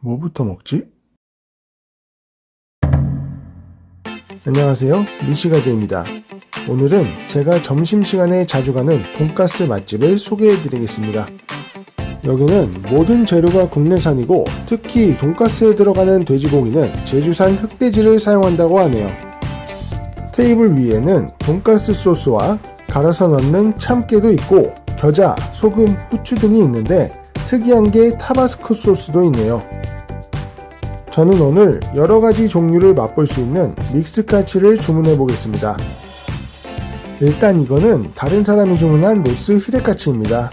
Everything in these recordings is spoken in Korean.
뭐부터 먹지? 안녕하세요. 미시가제입니다. 오늘은 제가 점심시간에 자주 가는 돈가스 맛집을 소개해 드리겠습니다. 여기는 모든 재료가 국내산이고 특히 돈가스에 들어가는 돼지고기는 제주산 흑돼지를 사용한다고 하네요. 테이블 위에는 돈가스 소스와 갈아서 넣는 참깨도 있고 겨자, 소금, 후추 등이 있는데 특이한 게 타바스코 소스도 있네요. 저는 오늘 여러 가지 종류를 맛볼 수 있는 믹스카츠를 주문해 보겠습니다. 일단 이거는 다른 사람이 주문한 로스 히레카츠입니다.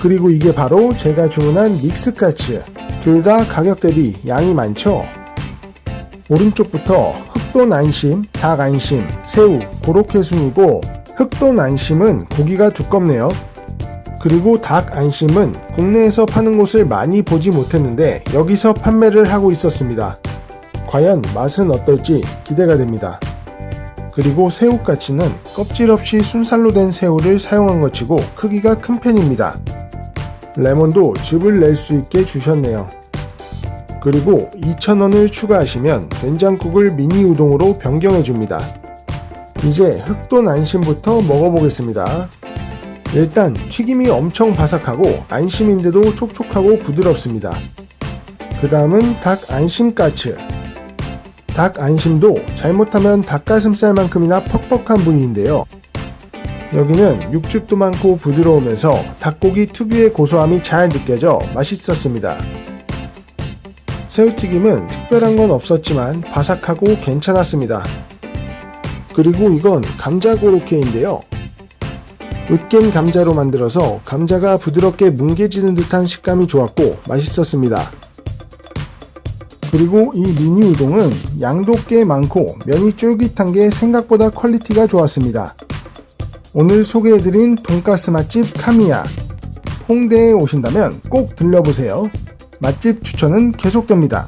그리고 이게 바로 제가 주문한 믹스카츠. 둘 다 가격 대비 양이 많죠? 오른쪽부터 흑돈 안심, 닭 안심, 새우, 고로케 순이고 흑돈 안심은 고기가 두껍네요. 그리고 닭 안심은 국내에서 파는 곳을 많이 보지 못했는데 여기서 판매를 하고 있었습니다. 과연 맛은 어떨지 기대가 됩니다. 그리고 새우까치는 껍질 없이 순살로 된 새우를 사용한 것이고 크기가 큰 편입니다. 레몬도 즙을 낼 수 있게 주셨네요. 그리고 2,000원을 추가하시면 된장국을 미니 우동으로 변경해 줍니다. 이제 흑돈 안심부터 먹어보겠습니다. 일단 튀김이 엄청 바삭하고 안심인데도 촉촉하고 부드럽습니다. 그 다음은 닭 안심까츠. 닭 안심도 잘못하면 닭가슴살만큼이나 퍽퍽한 부위인데요. 여기는 육즙도 많고 부드러우면서 닭고기 특유의 고소함이 잘 느껴져 맛있었습니다. 새우튀김은 특별한 건 없었지만 바삭하고 괜찮았습니다. 그리고 이건 감자 고로케인데요. 으깬 감자로 만들어서 감자가 부드럽게 뭉개지는 듯한 식감이 좋았고 맛있었습니다. 그리고 이 미니 우동은 양도 꽤 많고 면이 쫄깃한 게 생각보다 퀄리티가 좋았습니다. 오늘 소개해드린 돈가스 맛집 카미야. 홍대에 오신다면 꼭 들려보세요. 맛집 추천은 계속됩니다.